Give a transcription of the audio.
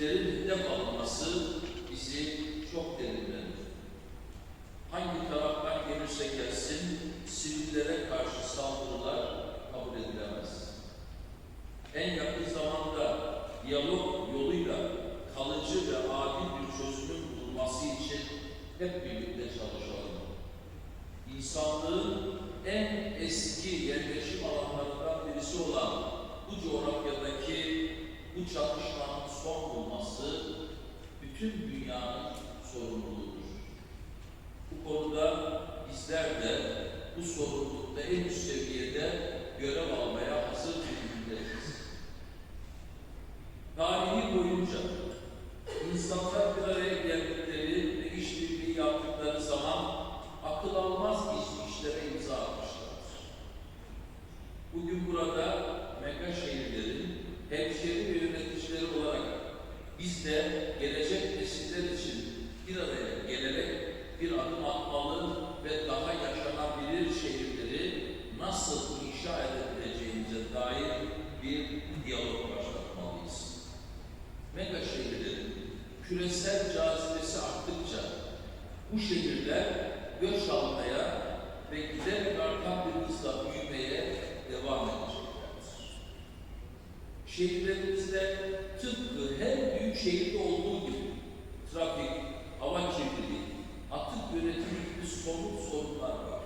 teması bizi çok derinlendir. Hangi taraftan gelirse gelsin, sivillere karşı saldırılar kabul edilemez. En yakın zamanda diyalog yoluyla kalıcı ve adil bir çözümün bulunması için hep birlikte çalışalım. İnsanlığın en eski yerleşim alanlarından birisi olan bu coğrafyadaki bu çatışmanın son bulması bütün dünyanın sorumluluğudur. Bu konuda bizler de bu sorumlulukta en üst seviyede görev almaya hazır durumdayız. Tarihi boyunca insanlar bir araya geldikleri ve işbirliği yaptıkları zaman akıl almaz geçmişlere imza atmışlardır. Bugün burada mega şehirlerin hemşeri ve yöneticileri olarak biz de inşa edebileceğimize dair bir diyalog başlatmalıyız. Mega şehirlerin küresel cazibesi arttıkça bu şehirler göç almaya ve giderek artan bir hızla büyümeye devam edeceklerdir. Şehirlerimizde tıpkı her büyük şehirde olduğu gibi trafik, hava kirliliği, atık yönetimi gibi somut sorunlar var.